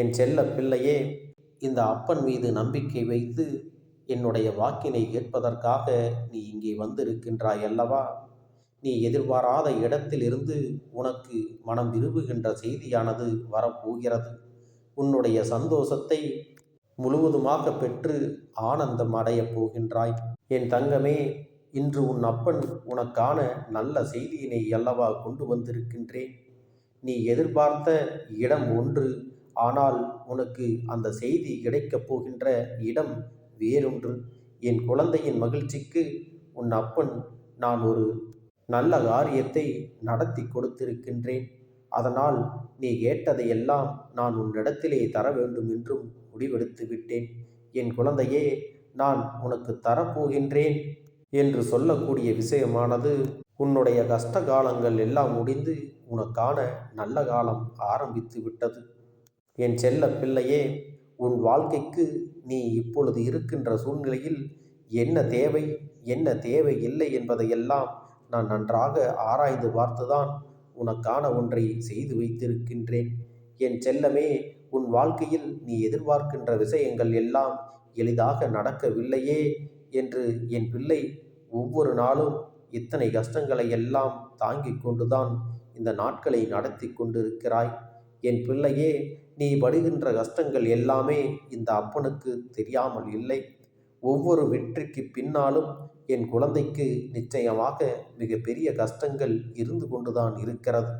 என் செல்ல பிள்ளையே இந்த அப்பன் மீது நம்பிக்கை வைத்து என்னுடைய வாக்கினை கேட்பதற்காக நீ இங்கே வந்திருக்கின்றாய் அல்லவா? நீ எதிர்பாராத இடத்திலிருந்து உனக்கு மனம் விரும்புகின்ற செய்தியானது வரப்போகிறது. உன்னுடைய சந்தோஷத்தை முழுவதுமாக பெற்று ஆனந்தம் அடையப் போகின்றாய். என் தங்கமே இன்று உன் அப்பன் உனக்கான நல்ல செய்தியினை அல்லவா கொண்டு வந்திருக்கின்றேன் நீ எதிர்பார்த்த இடம் ஒன்று ஆனால் உனக்கு அந்த செய்தி கிடைக்கப் போகின்ற இடம் வேறொன்று. என் குழந்தையின் மகிழ்ச்சிக்கு உன் அப்பன் நான் ஒரு நல்ல காரியத்தை நடத்தி கொடுத்திருக்கின்றேன். அதனால் நீ கேட்டதையெல்லாம் நான் உன்னிடத்திலே தர வேண்டும் என்றும் முடிவெடுத்து விட்டேன். என் குழந்தையே நான் உனக்கு தரப்போகின்றேன் என்று சொல்லக்கூடிய விஷயமானது உன்னுடைய கஷ்ட காலங்கள் எல்லாம் முடிந்து உனக்கான நல்ல காலம் ஆரம்பித்து விட்டது. என் செல்ல பிள்ளையே உன் வாழ்க்கைக்கு நீ இப்பொழுது இருக்கின்ற சூழ்நிலையில் என்ன தேவை என்ன தேவை இல்லை என்பதையெல்லாம் நான் நன்றாக ஆராய்ந்து பார்த்துதான் உனக்கான ஒன்றை செய்து வைத்திருக்கின்றேன். என் செல்லமே உன் வாழ்க்கையில் நீ எதிர்பார்க்கின்ற விஷயங்கள் எல்லாம் எளிதாக நடக்கவில்லையே என்று என் பிள்ளை ஒவ்வொரு நாளும் இத்தனை கஷ்டங்களை எல்லாம் தாங்கிக் கொண்டுதான் இந்த நாட்களை நடத்தி கொண்டிருக்கிறாய். என் பிள்ளையே நீ படுகின்ற கஷ்டங்கள் எல்லாமே இந்த அப்பனுக்கு தெரியாமல் இல்லை. ஒவ்வொரு வெற்றிக்கு பின்னாலும் என் குழந்தைக்கு நிச்சயமாக மிகப்பெரிய கஷ்டங்கள் இருந்து கொண்டுதான் இருக்கிறது.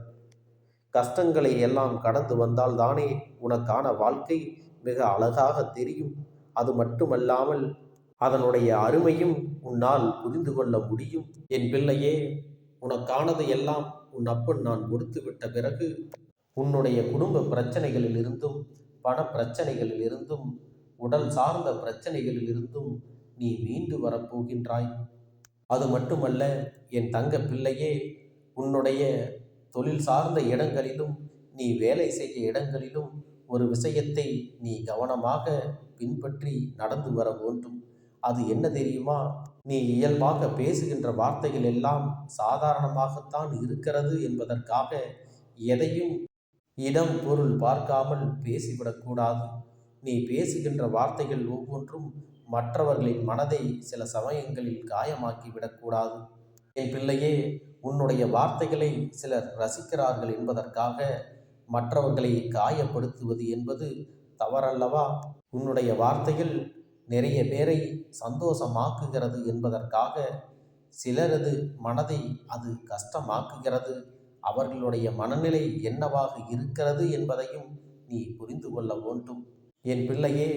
கஷ்டங்களை எல்லாம் கடந்து வந்தால் தானே உனக்கான வாழ்க்கை மிக அழகாக தெரியும். அது மட்டுமல்லாமல் அதனுடைய அருமையும் உன்னால் புரிந்து கொள்ள முடியும். என் பிள்ளையே உனக்கானது எல்லாம் உன் அப்பன் நான் கொடுத்து விட்ட பிறகு உன்னுடைய குடும்ப பிரச்சனைகளிலிருந்தும் பண பிரச்சனைகளிலிருந்தும் உடல் சார்ந்த பிரச்சனைகளிலிருந்தும் நீ மீண்டு வரப்போகின்றாய் அது மட்டுமல்ல என் தங்க பிள்ளையே உன்னுடைய தொழில் சார்ந்த இடங்களிலும் நீ வேலை செய்ய இடங்களிலும் ஒரு விஷயத்தை நீ கவனமாக பின்பற்றி நடந்து வர வேண்டும். அது என்ன தெரியுமா? நீ இயல்பாக பேசுகின்ற வார்த்தைகள் எல்லாம் சாதாரணமாகத்தான் இருக்கிறது என்பதற்காக எதையும் இடம் பொருள் பார்க்காமல் பேசிவிடக்கூடாது நீ பேசுகின்ற வார்த்தைகள் ஒவ்வொன்றும் மற்றவர்களின் மனதை சில சமயங்களில் காயமாக்கி விடக்கூடாது என் பிள்ளையே உன்னுடைய வார்த்தைகளை சிலர் ரசிக்கிறார்கள் என்பதற்காக மற்றவர்களை காயப்படுத்துவது என்பது தவறல்லவா? உன்னுடைய வார்த்தைகள் நிறைய பேரை சந்தோஷமாக்குகிறது என்பதற்காக சிலரது மனதை அது கஷ்டமாக்குகிறது. அவர்களுடைய மனநிலை என்னவாக இருக்கிறது என்பதையும் நீ புரிந்து கொள்ள வேண்டும். என் பிள்ளையே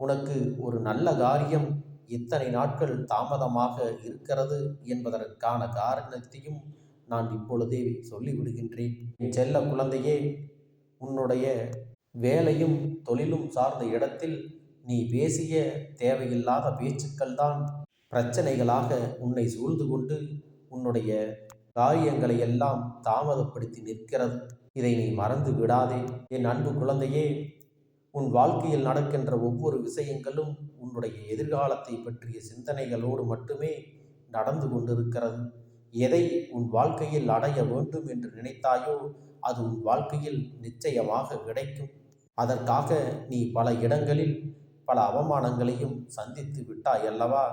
உனக்கு ஒரு நல்ல காரியம் இத்தனை நாட்கள் தாமதமாக இருக்கிறது என்பதற்கான காரணத்தையும் நான் இப்பொழுதே சொல்லிவிடுகின்றேன். என் செல்ல குழந்தையே உன்னுடைய வேலையும் தொழிலும் சார்ந்த இடத்தில் நீ பேசிய தேவையில்லாத பேச்சுக்கள் தான் பிரச்சனைகளாக உன்னை சூழ்ந்து கொண்டு உன்னுடைய காரியங்களை எல்லாம் தாமதப்படுத்தி நிற்கிறது. இதை நீ மறந்து விடாதே. என் அன்பு குழந்தையே உன் வாழ்க்கையில் நடக்கின்ற ஒவ்வொரு விஷயங்களும் உன்னுடைய எதிர்காலத்தை பற்றிய சிந்தனைகளோடு மட்டுமே நடந்து கொண்டிருக்கிறது. எதை உன் வாழ்க்கையில் அடைய வேண்டும் என்று நினைத்தாயோ அது உன் வாழ்க்கையில் நிச்சயமாக கிடைக்கும். அதற்காக நீ பல இடங்களில் பல அவமானங்களையும் சந்தித்து விட்டாய் அல்லவா?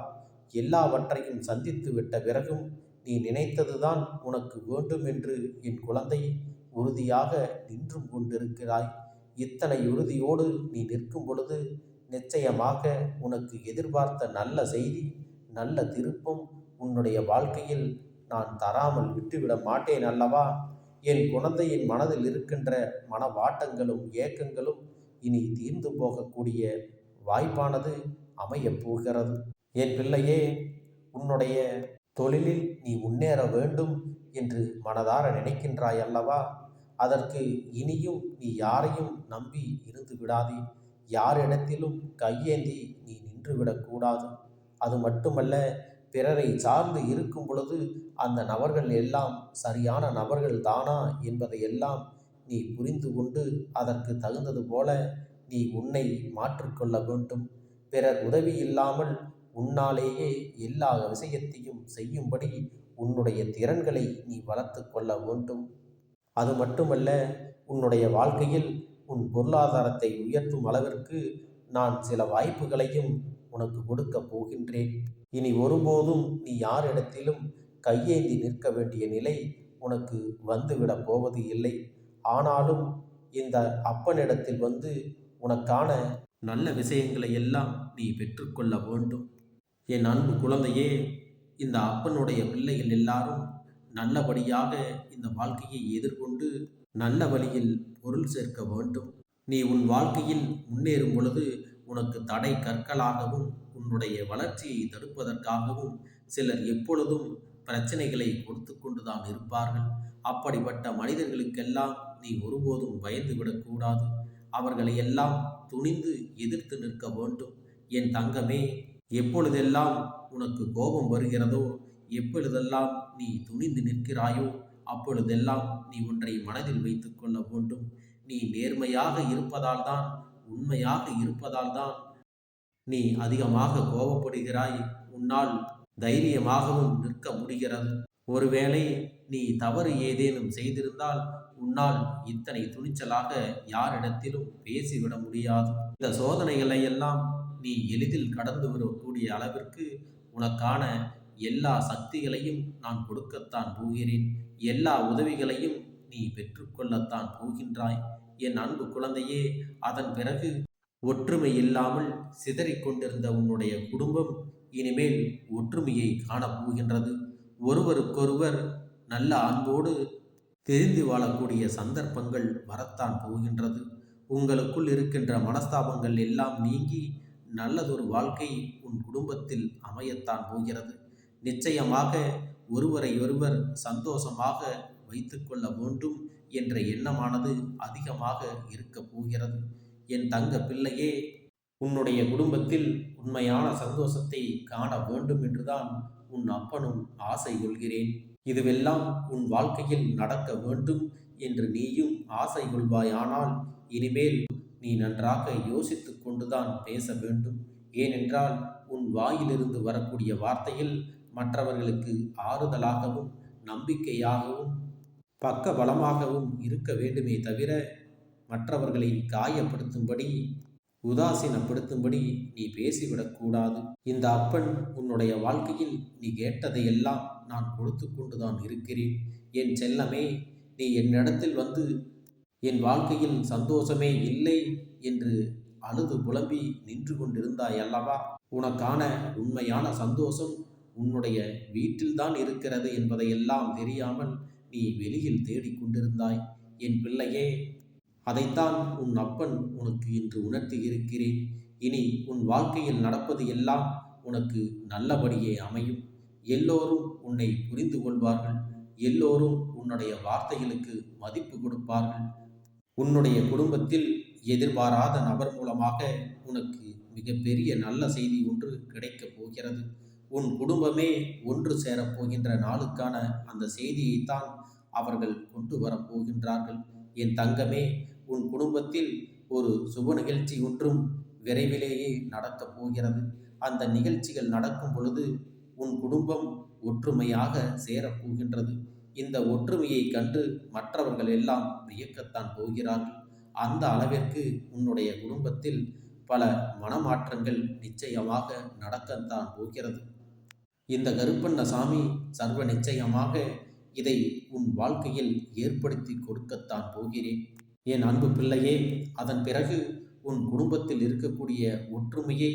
எல்லாவற்றையும் சந்தித்து விட்ட பிறகும் நீ நினைத்ததுதான் உனக்கு வேண்டும் என்று என் குழந்தை உறுதியாக நின்றும் கொண்டிருக்கிறாய். இத்தனை உறுதியோடு நீ நிற்கும் பொழுது நிச்சயமாக உனக்கு எதிர்பார்த்த நல்ல செய்தி நல்ல திருப்பம் உன்னுடைய வாழ்க்கையில் நான் தராமல் விட்டுவிட மாட்டேன் அல்லவா? என் குழந்தையின் மனதில் இருக்கின்ற மனவாட்டங்களும் ஏக்கங்களும் இனி தீர்ந்து போகக்கூடிய வாய்ப்பானது அமையப் போகிறது. என் பிள்ளையே உன்னுடைய தொழிலில் நீ முன்னேற வேண்டும் என்று மனதார நினைக்கின்றாய் அல்லவா? அதற்கு இனியும் நீ யாரையும் நம்பி இருந்து விடாதே. யாரிடத்திலும் கையேந்தி நீ நின்றுவிடக்கூடாது அது மட்டுமல்ல பிறரை சார்ந்து இருக்கும் பொழுது அந்த நபர்கள் எல்லாம் சரியான நபர்கள் தானா என்பதையெல்லாம் நீ புரிந்து கொண்டு அதற்கு தகுந்தது போல நீ உன்னை மாற்றிக்கொள்ள வேண்டும். பிறர் உதவி இல்லாமல் உன்னாலேயே எல்லா விஷயத்தையும் செய்யும்படி உன்னுடைய திறன்களை நீ வளர்த்து கொள்ள வேண்டும். அது மட்டுமல்ல உன்னுடைய வாழ்க்கையில் உன் பொருளாதாரத்தை உயர்த்தும் அளவிற்கு நான் சில வாய்ப்புகளையும் உனக்கு கொடுக்கப் போகின்றேன். இனி ஒருபோதும் நீ யாரிடத்திலும் கையேந்தி நிற்க வேண்டிய நிலை உனக்கு வந்துவிடப் போவது இல்லை. ஆனாலும் இந்த அப்பனிடத்தில் வந்து உனக்கான நல்ல விஷயங்களை எல்லாம் நீ பெற்றுக்கொள்ள வேண்டும். என் அன்பு குழந்தையே இந்த அப்பனுடைய பிள்ளைகள் எல்லாரும் நல்லபடியாக இந்த வாழ்க்கையை எதிர்கொண்டு நல்ல வழியில் பொருள் சேர்க்க வேண்டும். நீ உன் வாழ்க்கையில் முன்னேறும் பொழுது உனக்கு தடை கற்களாகவும் உன்னுடைய வளர்ச்சியை தடுப்பதற்காகவும் சிலர் எப்பொழுதும் பிரச்சனைகளை கொடுத்து கொண்டுதான் இருப்பார்கள். அப்படிப்பட்ட மனிதர்களுக்கெல்லாம் நீ ஒருபோதும் பயந்து விடக்கூடாது அவர்களை எல்லாம் துணிந்து எதிர்த்து நிற்க வேண்டும். என் தங்கமே எப்பொழுதெல்லாம் உனக்கு கோபம் வருகிறதோ எப்பொழுதெல்லாம் நீ துணிந்து நிற்கிறாயோ அப்பொழுதெல்லாம் நீ ஒன்றை மனதில் வைத்துக் கொள்ள வேண்டும். நீ நேர்மையாக இருப்பதால் தான் உண்மையாக இருப்பதால் தான் நீ அதிகமாக கோபப்படுகிறாய். உன்னால் தைரியமாகவும் நிற்க முடிகிறது. ஒருவேளை நீ தவறு ஏதேனும் செய்திருந்தால் உன்னால் இத்தனை துணிச்சலாக யாரிடத்திலும் பேசிவிட முடியாது. இந்த சோதனைகளை எல்லாம் நீ எளிதில் கடந்து வரக்கூடிய அளவிற்கு உனக்கான எல்லா சக்திகளையும் நான் கொடுக்கத்தான் போகிறேன். எல்லா உதவிகளையும் நீ பெற்றுக்கொள்ளத்தான் போகின்றாய். என் அன்பு குழந்தையே அதன் பிறகு ஒற்றுமை இல்லாமல் சிதறிக்கொண்டிருந்த உன்னுடைய குடும்பம் இனிமேல் ஒற்றுமையை காணப்போகின்றது. ஒருவருக்கொருவர் நல்ல அன்போடு தெரிந்து வாழக்கூடிய சந்தர்ப்பங்கள் வரத்தான் போகின்றது. உங்களுக்குள் இருக்கின்ற மனஸ்தாபங்கள் எல்லாம் நீங்கி நல்லதொரு வாழ்க்கை உன் குடும்பத்தில் அமையத்தான் போகிறது. நிச்சயமாக ஒருவரை ஒருவர் சந்தோஷமாக வைத்துக்கொள்ள வேண்டும் என்ற எண்ணமானது அதிகமாக இருக்கப் போகிறது. என் தங்க பிள்ளையே உன்னுடைய குடும்பத்தில் உண்மையான சந்தோஷத்தை காண வேண்டும் என்றுதான் உன் அப்பனும் ஆசை கொள்கிறேன். இதுவெல்லாம் உன் வாழ்க்கையில் நடக்க வேண்டும் என்று நீயும் ஆசை கொள்வாயானால் இனிமேல் நீ நன்றாக யோசித்து கொண்டுதான் பேச வேண்டும். ஏனென்றால் உன் வாயிலிருந்து வரக்கூடிய வார்த்தையில் மற்றவர்களுக்கு ஆறுதலாகவும் நம்பிக்கையாகவும் பக்க பலமாகவும் இருக்க வேண்டுமே தவிர மற்றவர்களை காயப்படுத்தும்படி உதாசீனப்படுத்தும்படி நீ பேசிவிடக்கூடாது இந்த அப்பன் உன்னுடைய வாழ்க்கையில் நீ கேட்டதையெல்லாம் நான் கொடுத்து கொண்டுதான் இருக்கிறேன். என் செல்லமே நீ என்னிடத்தில் வந்து என் வாழ்க்கையில் சந்தோஷமே இல்லை என்று அழுது புலம்பி நின்று கொண்டிருந்தாய் அல்லவா உனக்கான உண்மையான சந்தோஷம் உன்னுடைய வீட்டில்தான் இருக்கிறது என்பதையெல்லாம் தெரியாமல் நீ வெளியில் தேடிக்கொண்டிருந்தாய் என் பிள்ளையே அதைத்தான் உன் அப்பன் உனக்கு இன்று உணர்த்தி இருக்கிறேன். இனி உன் வாழ்க்கையில் நடப்பது எல்லாம் உனக்கு நல்லபடியே அமையும். எல்லோரும் உன்னை புரிந்து கொள்வார்கள். எல்லோரும் உன்னுடைய வார்த்தைகளுக்கு மதிப்பு கொடுப்பார்கள். உன்னுடைய குடும்பத்தில் எதிர்பாராத நபர் மூலமாக உனக்கு மிகப்பெரிய நல்ல செய்தி ஒன்று கிடைக்கப் போகிறது. உன் குடும்பமே ஒன்று சேரப்போகின்ற நாளுக்கான அந்த செய்தியைத்தான் அவர்கள் கொண்டு வரப்போகின்றார்கள் என் தங்கமே உன் குடும்பத்தில் ஒரு சுப நிகழ்ச்சி ஒன்றும் விரைவிலேயே நடக்கப் போகிறது. அந்த நிகழ்ச்சிகள் நடக்கும் பொழுது உன் குடும்பம் ஒற்றுமையாக சேரப்போகின்றது இந்த ஒற்றுமையை கண்டு மற்றவர்கள் எல்லாம் வியக்கத்தான் போகிறார்கள். அந்த அளவிற்கு உன்னுடைய குடும்பத்தில் பல மனமாற்றங்கள் நிச்சயமாக நடக்கத்தான் போகிறது. இந்த கருப்பண்ண சாமி சர்வ நிச்சயமாக இதை உன் வாழ்க்கையில் ஏற்படுத்தி கொடுக்கத்தான் போகிறேன். என் அன்பு பிள்ளையே அதன் பிறகு உன் குடும்பத்தில் இருக்கக்கூடிய ஒற்றுமையை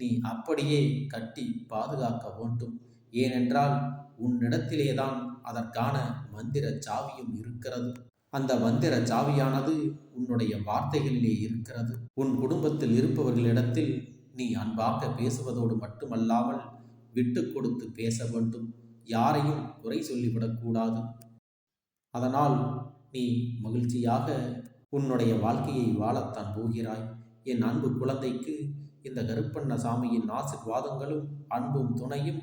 நீ அப்படியே கட்டி பாதுகாக்க வேண்டும். ஏனென்றால் உன்னிடத்திலேதான் அதற்கான மந்திர சாவியும் இருக்கிறது. அந்த மந்திர சாவியானது உன்னுடைய வார்த்தைகளிலே இருக்கிறது. உன் குடும்பத்தில் இருப்பவர்களிடத்தில் நீ அன்பாக பேசுவதோடு மட்டுமல்லாமல் விட்டு கொடுத்து பேச வேண்டும். யாரையும் குறை சொல்லிவிடக்கூடாது அதனால் நீ மகிழ்ச்சியாக உன்னுடைய வாழ்க்கையை வாழத்தான் போகிறாய். என் அன்பு குழந்தைக்கு இந்த கருப்பண்ண சாமியின் ஆசிர்வாதங்களும் அன்பும் துணையும்